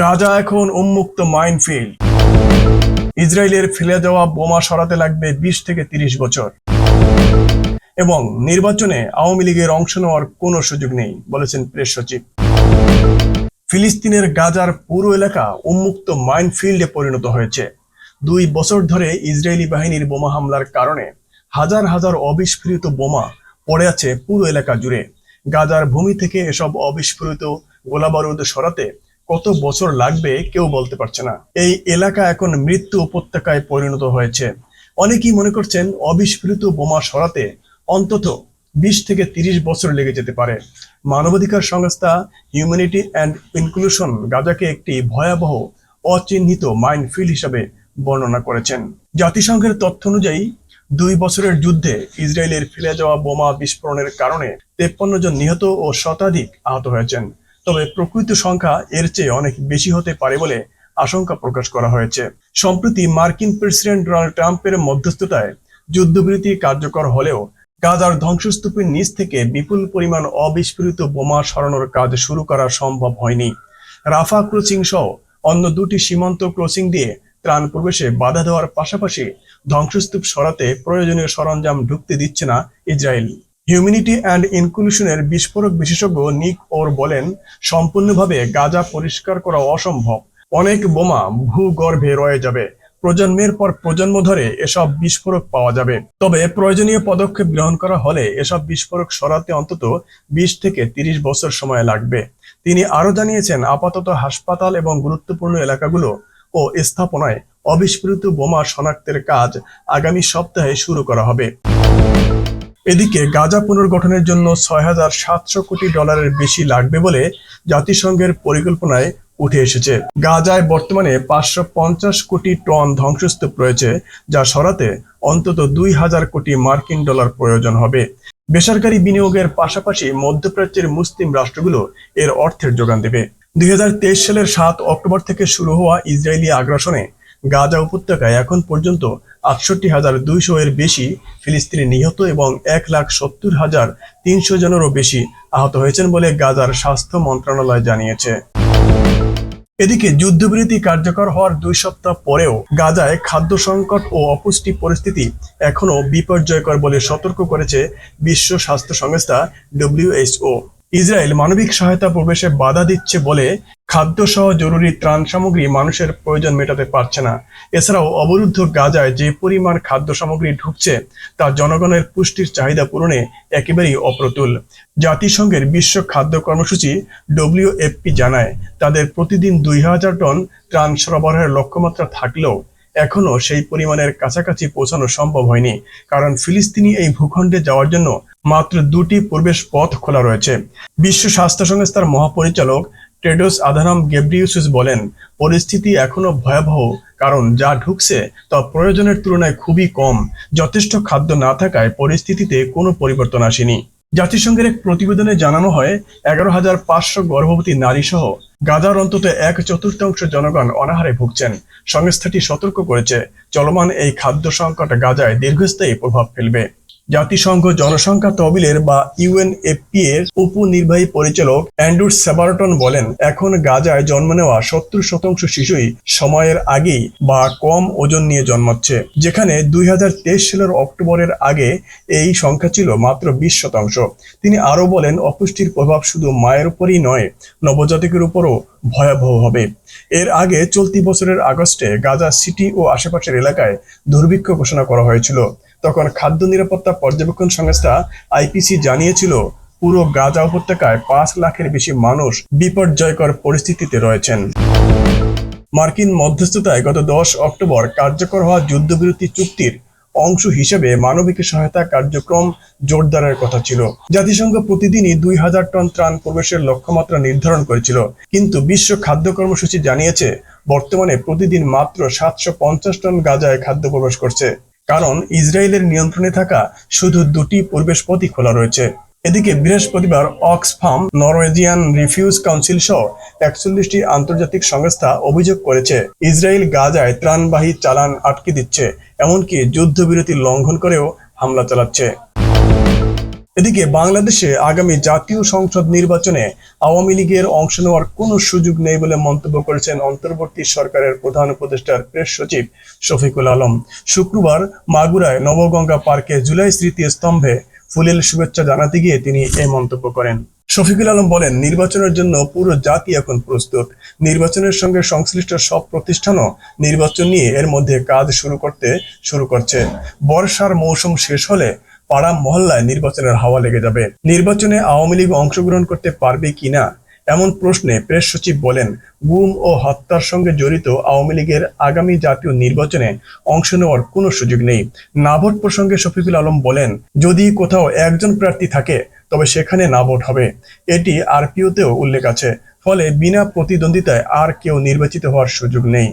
গাজা এখন উন্মুক্ত মাইনফিল্ড ইসরায়েলের ফেলে যাওয়া বোমা সরাতে লাগবে বিশ থেকে তিরিশ বছর। এবং নির্বাচনে আওয়ামী লীগের অংশ নেওয়ার কোনো সুযোগ নেই, বলেছেন প্রেস সচিব। ফিলিস্তিনের গাজার পুরো এলাকা উন্মুক্ত মাইনফিল্ডে পরিণত হয়েছে। দুই বছর ধরে ইসরায়েলি বাহিনীর বোমা হামলার কারণে হাজার হাজার অবিস্ফোরিত বোমা পড়ে আছে পুরো এলাকা জুড়ে। গাজার ভূমি থেকে এসব অবিস্ফোরিত গোলাবারুদ সরাতে কত বছর লাগবে কেউ বলতে পারছে না। এই এলাকা এখন মৃত্যু উপত্যকায় পরিণত হয়েছে। অনেকেই মনে করছেন অবিস্ফোরিত বোমা সরাতে অন্তত বিশ থেকে তিরিশ বছর লেগে যেতে পারে। মানবাধিকার সংস্থা হিউম্যানিটি অ্যান্ড ইনক্লুশন গাজাকে একটি ভয়াবহ, অচিহ্নিত মাইনফিল্ড হিসাবে বর্ণনা করেছেন। জাতিসংঘের তথ্য অনুযায়ী, দুই বছরের যুদ্ধে ইসরায়েলের ফেলে যাওয়া বোমা বিস্ফোরণের কারণে তেপ্পান্ন জন নিহত ও শতাধিক আহত হয়েছেন। তবে প্রকৃত সংখ্যা এর চেয়ে অনেক বেশি হতে পারে বলে আশঙ্কা প্রকাশ করা হয়েছে। সম্প্রতি মার্কিন প্রেসিডেন্ট ডোনাল্ড ট্রাম্পের মধ্যস্থতায় যুদ্ধবিরতি কার্যকর হলেও গাজার ধ্বংসস্তূপের নিচ থেকে বিপুল পরিমাণ অবিস্ফোরিত বোমা সরানোর কাজ শুরু করা সম্ভব হয়নি। রাফা ক্রসিং সহ অন্য দুটি সীমান্ত ক্রসিং দিয়ে ত্রাণ প্রবেশে বাধা দেওয়ার পাশাপাশি ধ্বংসস্তূপ সরাতে প্রয়োজনীয় সরঞ্জাম ঢুকতে দিচ্ছে না ইসরায়েল। হিউম্যানিটি অ্যান্ড ইনক্লুশনের বিস্ফোরক বিশেষজ্ঞ নিক ওর বলেন, সম্পূর্ণভাবে গাজা পরিষ্কার করা অসম্ভব। অনেক বোমা ভূগর্ভে রয়ে যাবে। প্রজন্মের পর প্রজন্ম ধরে এসব বিস্ফোরক পাওয়া যাবে। তবে প্রয়োজনীয় পদক্ষেপ গ্রহণ করা হলে এসব বিস্ফোরক সরাতে অন্তত বিশ থেকে তিরিশ বছর সময় লাগবে। তিনি আরও জানিয়েছেন, আপাতত হাসপাতাল এবং গুরুত্বপূর্ণ এলাকাগুলো ও স্থাপনায় অবিস্ফোরিত বোমা শনাক্তের কাজ আগামী সপ্তাহে শুরু করা হবে। এদিকে গাজা পুনর্গঠনের জন্য ছয় হাজার সাতশো কোটি ডলারের বেশি লাগবে বলে জাতিসংঘের পরিকল্পনায় উঠে এসেছে। গাজায় বর্তমানে পাঁচশো পঞ্চাশ কোটি টন ধ্বংসস্তূপ রয়েছে, যা সরাতে অন্তত দুই হাজার কোটি মার্কিন ডলার প্রয়োজন হবে। বেসরকারি বিনিয়োগের পাশাপাশি মধ্যপ্রাচ্যের মুসলিম রাষ্ট্রগুলো এর অর্থের যোগান দেবে। দুই হাজার তেইশ সালের সাত অক্টোবর থেকে শুরু হওয়া ইসরায়েলি আগ্রাসনে গাজা উপত্যকায় এখন পর্যন্ত আটষট্টি হাজার দুইশো এর বেশি ফিলিস্তিনি নিহত এবং এক লাখ সত্তর হাজার তিনশো জনেরও বেশি আহত হয়েছেন বলে গাজার স্বাস্থ্য মন্ত্রণালয় জানিয়েছে। এদিকে যুদ্ধবিরতি কার্যকর হওয়ার দুই সপ্তাহ পরেও গাজায় খাদ্য সংকট ও অপুষ্টি পরিস্থিতি এখনও বিপর্যয়কর বলে সতর্ক করেছে বিশ্ব স্বাস্থ্য সংস্থা ডব্লিউএইচও ইসরায়েল মানবিক সহায়তা প্রবেশে বাধা দিচ্ছে বলে খাদ্য সহ জরুরি ত্রাণ সামগ্রী মানুষের প্রয়োজন মেটাতে পারছে না। এছাড়াও অবরুদ্ধ গাজায় যে পরিমাণ খাদ্য সামগ্রী ঢুকছে, তা জনগণের পুষ্টির চাহিদা পূরণে একেবারেই অপ্রতুল। জাতিসংঘের বিশ্ব খাদ্য কর্মসূচি ডব্লিউএফপি জানায়, তাদের প্রতিদিন দুই হাজার টন ত্রাণ সরবরাহের লক্ষ্যমাত্রা থাকলেও এখনও সেই পরিমাণের কাছাকাছি পৌঁছানো সম্ভব হয়নি। কারণ ফিলিস্তিনি এই ভূখণ্ডে যাওয়ার জন্য মাত্র দুটি প্রবেশ পথ খোলা রয়েছে। বিশ্ব স্বাস্থ্য সংস্থার মহাপরিচালক টেডোস আধারাম গেব্রিউসিস বলেন, পরিস্থিতি এখনও ভয়াবহ, কারণ যা ঢুকছে তা প্রয়োজনের তুলনায় খুবই কম। যথেষ্ট খাদ্য না থাকায় পরিস্থিতিতে কোনো পরিবর্তন আসেনি। জাতিসংঘের এক প্রতিবেদনে জানানো হয়, এগারো হাজার পাঁচশো গর্ভবতী নারী সহ গাজার অন্তত এক চতুর্থাংশ জনগণ অনাহারে ভুগছেন। সংস্থাটি সতর্ক করেছে, চলমান এই খাদ্য সংকট গাজায় দীর্ঘস্থায়ী প্রভাব ফেলবে। জাতিসংঘ জনসংখ্যা তহবিলের বা ইউএনএফপি এর উপনির্বাহী পরিচালক অ্যান্ড্রুস সেবারটন বলেন, এখন গাজায় জন্ম নেওয়া সত্তর শতাংশ শিশুই সময়ের আগেই বা কম ওজন নিয়ে জন্মাচ্ছে, যেখানে দুই হাজার তেইশ সালের অক্টোবরের আগে এই সংখ্যা ছিল মাত্র বিশ শতাংশ। তিনি আরও বলেন, অপুষ্টির প্রভাব শুধু মায়ের উপরই নয়, নবজাতকের উপরও ভয়াবহ হবে এর আগে চলতি বছরের আগস্টে গাজা সিটি ও আশেপাশের এলাকায় দুর্ভিক্ষ ঘোষণা করা হয়েছিল। তখন খাদ্য নিরাপত্তা পর্যবেক্ষণ সংস্থা আইপিসি জানিয়েছিল, পুরো গাজা উপত্যকায় পাঁচ লাখের বেশি মানুষ বিপর্যয়কর পরিস্থিতিতে রয়েছেন। মার্কিন মধ্যস্থতায় গত দশ অক্টোবর কার্যকর হওয়া যুদ্ধবিরতি চুক্তির অংশ হিসেবে মানবিক সহায়তা কার্যক্রম জোরদারের কথা ছিল। জাতিসংঘ প্রতিদিনই দুই হাজার টন ত্রাণ প্রবেশের লক্ষ্যমাত্রা নির্ধারণ করেছিল। কিন্তু বিশ্ব খাদ্য কর্মসূচি জানিয়েছে, বর্তমানে প্রতিদিন মাত্র সাতশো পঞ্চাশ টন গাজায় খাদ্য প্রবেশ করছে। কারণ ইসরায়েলের নিয়ন্ত্রণে থাকা শুধু দুটি প্রবেশ পথই খোলা রয়েছে। এদিকে বৃহস্পতিবার অক্সফাম নরওয়েজিয়ান রিফিউজ কাউন্সিল সহ একচল্লিশটি আন্তর্জাতিক সংস্থা অভিযোগ করেছে, ইসরায়েল গাজায় ত্রাণবাহী চালান আটকে দিচ্ছে, এমনকি যুদ্ধবিরতি লঙ্ঘন করেও হামলা চালাচ্ছে। এদিকে বাংলাদেশে আগামী জাতীয় সংসদ নির্বাচনে আওয়ামী লীগের অংশ নেওয়ার কোনো সুযোগ নেই বলে মন্তব্য করেছেন অন্তর্বর্তী সরকারের প্রধান উপদেষ্টার প্রেস সচিব শফিকুল আলম। শুক্রবার মাগুরায় নবগঙ্গা পার্কে জুলাই স্মৃতি স্তম্ভে ফুলেল শুভেচ্ছা জানাতে গিয়ে তিনি এই মন্তব্য করেন। শফিকুল আলম বলেন, নির্বাচনের জন্য পুরো জাতি এখন প্রস্তুত। নির্বাচনের সঙ্গে সংশ্লিষ্ট সব প্রতিষ্ঠানও নির্বাচন নিয়ে এর মধ্যে কাজ শুরু করতে শুরু করছে। বর্ষার মৌসুম শেষ হলে পাড়া মহল্লায় নির্বাচনের হাওয়া লেগে যাবে। নির্বাচনে আওয়ামী লীগ অংশগ্রহণ করতে পারবে কিনা এমন প্রশ্নে প্রেস সচিব বলেন, গুম ও হত্যার সঙ্গে জড়িত আওয়ামী লীগের আগামী জাতীয় নির্বাচনে অংশ নেওয়ার কোনো সুযোগ নেই। না ভোট প্রসঙ্গে শফিকুল আলম বলেন, যদি কোথাও একজন প্রার্থী থাকে, তবে সেখানে না ভোট হবে। এটি আরপিওতেও উল্লেখ আছে। ফলে বিনা প্রতিদ্বন্দ্বিতায় আর কেউ নির্বাচিত হওয়ার সুযোগ নেই।